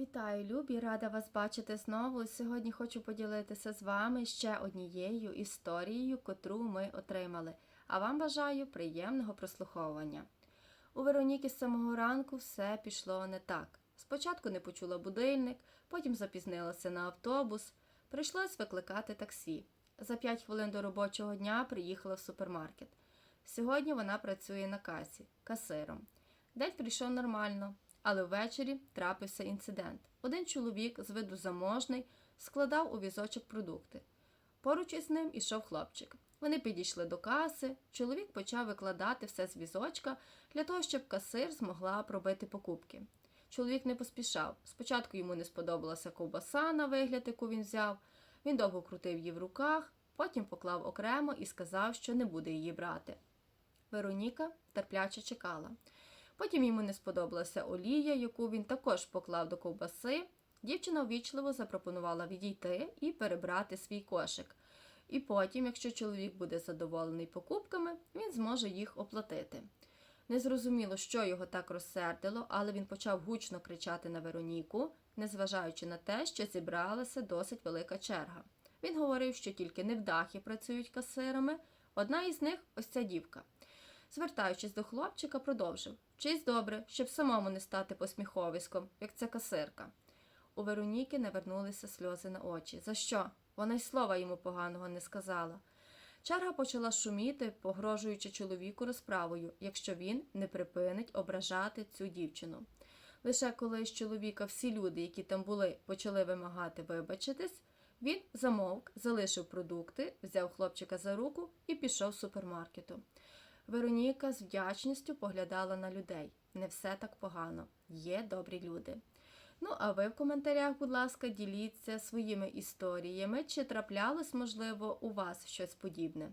Вітаю, любі! Рада вас бачити знову. Сьогодні хочу поділитися з вами ще однією історією, котру ми отримали. А вам бажаю приємного прослуховування. У Вероніки з самого ранку все пішло не так. Спочатку не почула будильник, потім запізнилася на автобус. Прийшлось викликати таксі. За 5 хвилин до робочого дня приїхала в супермаркет. Сьогодні вона працює на касі, касиром. День прийшов нормально, але ввечері трапився інцидент. Один чоловік з виду заможний складав у візочок продукти. Поруч із ним ішов хлопчик. Вони підійшли до каси. Чоловік почав викладати все з візочка для того, щоб касир змогла пробити покупки. Чоловік не поспішав. Спочатку йому не сподобалася ковбаса на вигляд, яку він взяв. Він довго крутив її в руках, потім поклав окремо і сказав, що не буде її брати. Вероніка терпляче чекала. Потім йому не сподобалася олія, яку він також поклав до ковбаси. Дівчина ввічливо запропонувала відійти і перебрати свій кошик. І потім, якщо чоловік буде задоволений покупками, він зможе їх оплатити. Незрозуміло, що його так розсердило, але він почав гучно кричати на Вероніку, незважаючи на те, що зібралася досить велика черга. Він говорив, що тільки невдахи працюють касирами. Одна із них ось ця дівка. Звертаючись до хлопчика, продовжив Вчись добре, щоб самому не стати посміховиськом, як ця касирка. У Вероніки навернулися сльози на очі. За що? Вона й слова йому поганого не сказала. Черга почала шуміти, погрожуючи чоловіку розправою, якщо він не припинить ображати цю дівчину. Лише коли з чоловіка всі люди, які там були, почали вимагати вибачитись, він замовк, залишив продукти, взяв хлопчика за руку і пішов з супермаркету. Вероніка з вдячністю поглядала на людей. Не все так погано, є добрі люди. Ну, а ви в коментарях, будь ласка, діліться своїми історіями, чи траплялось, можливо, у вас щось подібне.